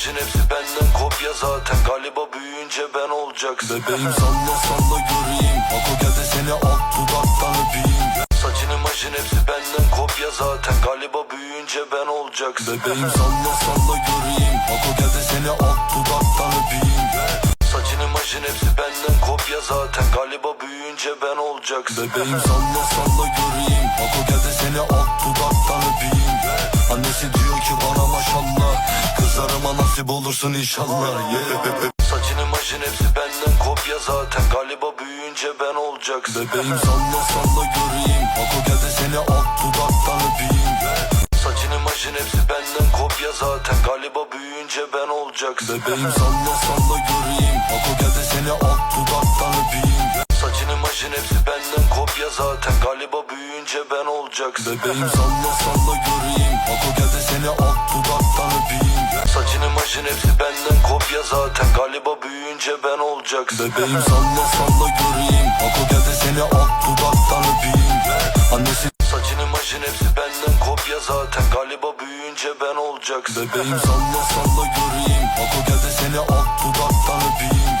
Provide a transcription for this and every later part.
imajın hepsi benden kopya zaten. Galiba büyüyünce ben olacaksın. Bebeğim salla salla göreyim. Ako gel de seni alt dudaktan öpeyim. Saçın imajın hepsi benden kopya zaten. Galiba büyüyünce ben olacaksın. Bebeğim salla salla göreyim. Ako gel de seni alt dudaktan öpeyim. Saçın imajın hepsi benden kopya zaten. Galiba büyüyünce ben olacaksın. Bebeğim salla salla göreyim. Ako gel de seni alt Nasip olursun inşallah yeah. Saçın imajın hepsi benden kopya zaten. Galiba büyüyünce ben olacaksın. Bebeğim salla salla göreyim. Ako gel de seni alt dudaktan öpeyim. Saçın imajın hepsi benden kopya zaten. Galiba büyüyünce ben olacaksın. Bebeğim salla salla göreyim. Ako gel de seni alt dudaktan öpeyim. Saçın imajın hepsi benden kopya zaten. Galiba büyüyünce ben olacaksın. Bebeğim salla salla göreyim. Ako gel de seni alt dudaktan öpeyim. Saçın imajın hepsi benden kopya zaten. Galiba büyüyünce ben olacaksın. Bebeğim salla salla göreyim. Ako gel de seni alt dudaktan öpeyim. Annesi Saçın imajın hepsi benden kopya zaten. Galiba büyüyünce ben olacaksın. Bebeğim salla salla göreyim. Ako gel de seni alt dudaktan öpeyim.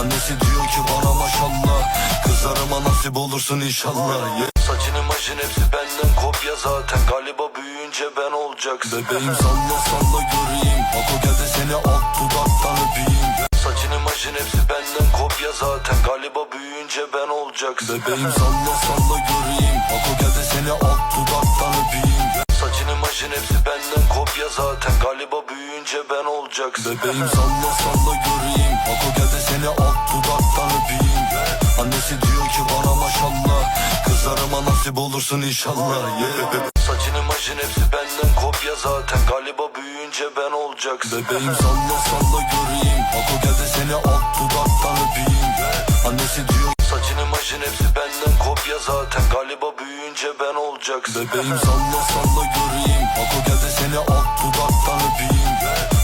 Annesi diyor ki bana maşallah. Kızlarıma nasip olursun inşallah. yeah. Saçın imajın hepsi benden kopya zaten. Galiba büyüyünce ben olacaksın. Bebeğim salla salla göreyim. Ako gel de seni alt dudaktan öpeyim. Saçın imajın hepsi benden kopya zaten. Galiba büyüyünce ben olacaksın. Bebeğim salla salla göreyim. Ako gel de seni alt dudaktan öpeyim. Saçın imajın hepsi benden kopya zaten. Galiba büyüyünce ben olacaksın. Bebeğim salla salla göreyim. Ako gel de Olursun inşallah yeah. Saçın imajın hepsi benden kopya zaten. Galiba büyüyünce ben olacaksın. Bebeğim salla salla göreyim. Ako gel de seni alt dudaktan öpeyim Annesi diyor Saçın imajın hepsi benden kopya zaten. Galiba büyüyünce ben olacaksın. Bebeğim salla salla göreyim. Ako gel de seni alt dudaktan öpeyim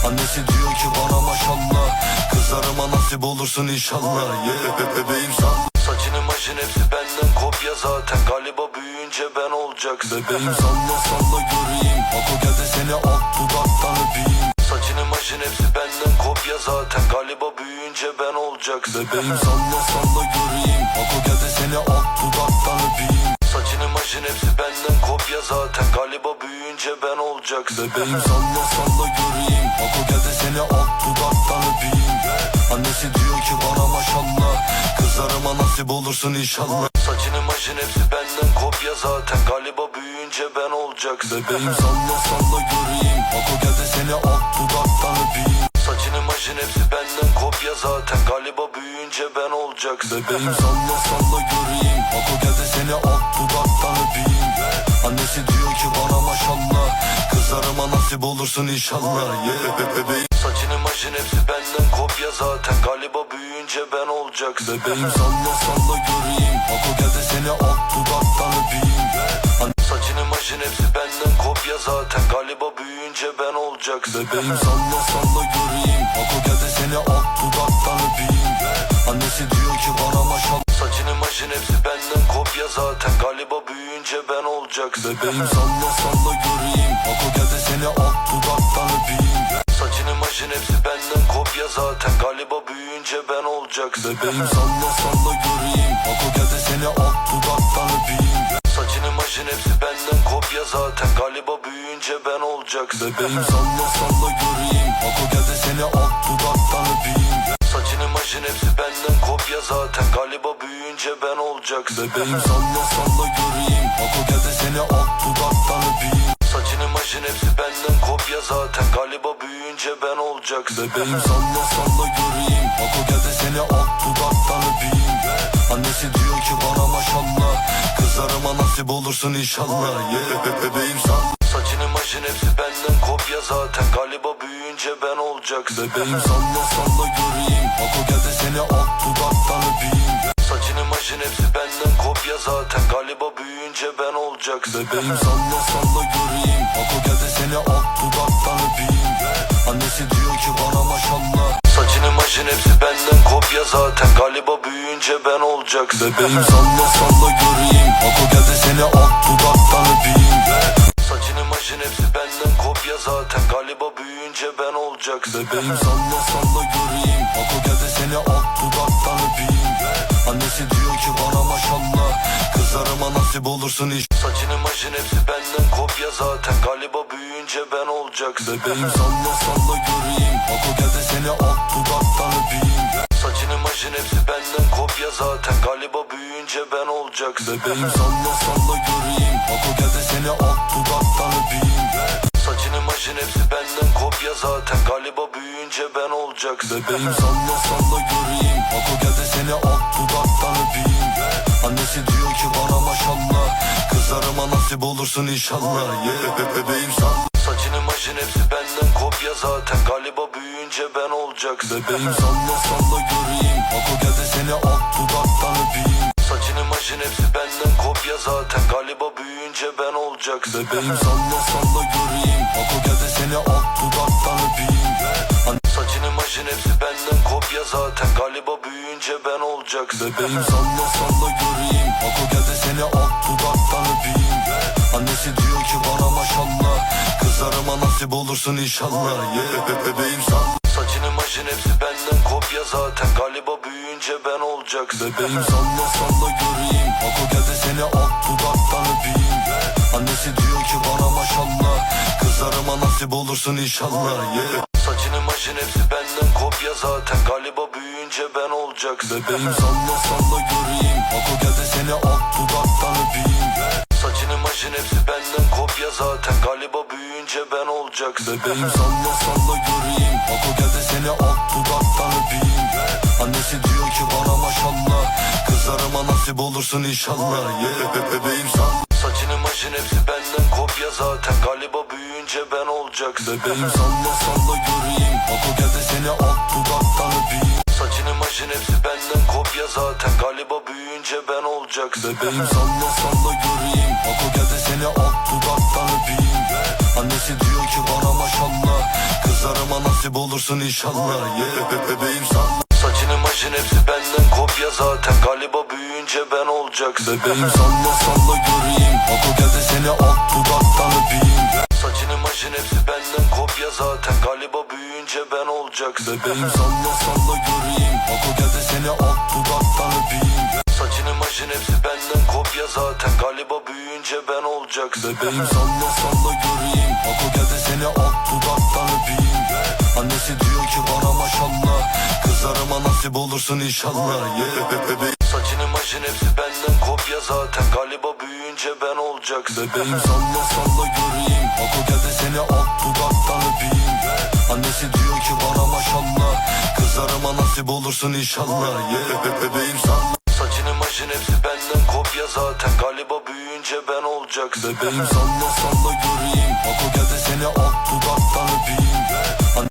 Annesi diyor ki bana maşallah Kızlarıma nasip olursun inşallah yeah. Bebeğim salla Saçın imajın hepsi benden kopya zaten. Galiba büyüyünce ben olacaksın. Bebeğim salla salla göreyim. Ako gel de seni alt dudaktan öpeyim. Saçın imajın hepsi benden kopya zaten. Galiba büyüyünce ben olacaksın. Bebeğim salla salla göreyim. Ako gel de seni alt dudaktan öpeyim. Saçın imajın hepsi benden kopya zaten. Galiba büyüyünce ben olacaksın. Bebeğim salla salla göreyim. Ako gel de seni alt dudaktan öpeyim. Annesi diyor ki bana maşallah Kızlarıma nasip olursun inşallah. Saçın imajın hepsi benden kopya zaten. Galiba büyüyünce ben olacaksın. Bebeğim salla salla göreyim. Ako gel de seni alt dudaktan öpeyim. Saçın imajın hepsi benden kopya zaten. Galiba büyüyünce ben olacaksın. Bebeğim salla salla göreyim. Ako gel de seni alt dudaktan öpeyim. Annesi diyor ki bana maşallah Kızlarıma nasip olursun inşallah yeah. Bebeğim Saçın imajın hepsi benden kopya zaten. Galiba büyüyünce ben olacaksın. Bebeğim salla salla göreyim. Ako gel de seni alt dudaktan öpeyim. Saçın imajın hepsi benden kopya zaten. Galiba büyüyünce ben olacaksın. Bebeğim salla salla göreyim. Ako hepsi benden kopya zaten. Galiba büyüyünce ben olacaksın. Bebeğim salla salla göreyim. Ako gel de seni alt dudaktan öpeyim. Saçın imajın hepsi benden kopya zaten. Galiba büyüyünce ben olacaksın. Bebeğim salla salla göreyim. Ako gel de seni alt dudaktan öpeyim. Saçın imajın hepsi benden kopya zaten. Galiba büyüyünce ben olacaksın. Bebeğim salla salla göreyim. Ako gel de seni alt dudaktan öpeyim. Saçın imajın hepsi benden kopya zaten. Galiba olacaksın. Bebeğim salla salla göreyim. Ako gel de seni alt dudaktan öpeyim. Saçın imajın hepsi benden kopya zaten. Galiba büyüyünce ben olacaksın. Bebeğim salla salla göreyim. Ako gel de seni alt dudaktan öpeyim. Annesi diyor ki bana maşallah. Kızlarıma nasip olursun inşallah. Yeah. Bebeğim salla Saçın imajın hepsi benden kopya zaten. Galiba büyüyünce ben olacaksın. Bebeğim salla salla göreyim. Ako gel de seni alt öpeyim Saçın imajın hepsi benden kopya zaten. Galiba büyüyünce ben olacaksın. Bebeğim salla salla göreyim. Ako gel de seni alt dudaktan öpeyim. Annesi diyor ki bana maşallah. Saçın imajın hepsi benden kopya zaten. Galiba büyüyünce ben olacaksın. Bebeğim salla salla göreyim. Ako gel de seni alt dudaktan öpeyim. Saçın imajın hepsi benden kopya zaten. Galiba büyüyünce ben olacaksın. Bebeğim salla salla göreyim. Ako gel de seni alt dudaktan Annesi diyor ki bana maşallah Kızlarıma nasip olursun iş. Saçın imajın hepsi benden kopya zaten. Galiba büyüyünce ben olacaksın. Bebeğim salla salla göreyim. Ako gel de seni alt dudaktan öpeyim. Saçın imajın hepsi benden kopya zaten. Galiba büyüyünce ben olacaksın. Bebeğim salla salla göreyim. Ako gel de seni alt dudaktan öpeyim. Saçın imajın hepsi benden kopya zaten. Galiba büyüyünce ben olacaksın. Bebeğim salla salla göreyim. Ako gel de seni alt dudaktan Annesi diyor ki bana maşallah. Kızlarıma nasip olursun inşallah. Bebeğim salla Saçın imajın hepsi benden kopya zaten. Galiba büyüyünce ben olacaksın. Bebeğim salla salla göreyim. Ako gel seni alt dudaktan öpeyim. Saçın imajın hepsi benden kopya zaten. Galiba büyüyünce ben olacaksın. Bebeğim salla salla göreyim. Ako gel de seni alt dudaktan öpeyim. An- Saçın imajın hepsi benden kopya zaten. Galiba büyüyünce ben olacaksın. Bebeğim salla salla göreyim. Ako gel de seni alt dudaktan öpeyim. Annesi diyor ki bana maşallah Kızlarıma nasip olursun inşallah. Yeah. Be- Bebeğim salla Saçın imajın hepsi benden kopya zaten. Galiba büyüyünce ben olacaksın. Bebeğim salla salla göreyim. Ako gel de seni alt dudaktan öpeyim. Annesi diyor ki bana maşallah nasip olursun inşallah yeah. Saçın imajın hepsi benden kopya zaten. Galiba büyüyünce ben olacaksın. Bebeğim salla salla göreyim. Ako gel de seni alt dudaktan öpeyim. Saçın imajın hepsi benden kopya zaten. Galiba büyüyünce ben olacaksın. Bebeğim salla salla göreyim. Ako gel de seni alt dudaktan öpeyim. Annesi diyor ki bana maşallah. Kızlarıma nasip olursun inşallah yeah. Be- Bebeğim salla Saçın imajın hepsi benden kopya zaten. Galiba olacaksın. Bebeğim salla salla göreyim. Ako gel de seni alt dudaktan öpeyim. Saçın imajın hepsi benden kopya zaten. Galiba büyüyünce ben olacaksın. Bebeğim salla salla göreyim. Ako gel de seni alt dudaktan öpeyim. Annesi diyor ki bana maşallah. Kızlarıma nasip olursun inşallah. Yeah. Be- Bebeğim salla. Saçın imajın hepsi benden kopya zaten. Galiba büyüyünce ben olacaksın. Bebeğim salla salla göreyim. Ako gel de seni alt dudaktan öpeyim imajın hepsi benden kopya zaten. Galiba büyüyünce ben olacaksın. Bebeğim salla salla göreyim. Ako gel de seni alt dudaktan öpeyim. Saçın imajın hepsi benden kopya zaten. Galiba büyüyünce ben olacaksın. Bebeğim salla salla göreyim. Ako gel de seni alt dudaktan öpeyim. Annesi diyor ki bana maşallah. Kızlarıma nasip olursun inşallah. Yeah. Be- Bebeğim Saçın imajın hepsi benden kopya zaten. Galiba büyüyünce ben olacaksın. Bebeğim salla salla göreyim. Ako gel de seni alt dudaktan öpeyim Annesi diyor ki bana maşallah Kızlarıma nasip olursun inşallah. Yeah. Be- Bebeğim salla Saçın imajın hepsi benden kopya zaten. Galiba büyüyünce ben olacaksın. Bebeğim salla salla göreyim. Ako gel de seni alt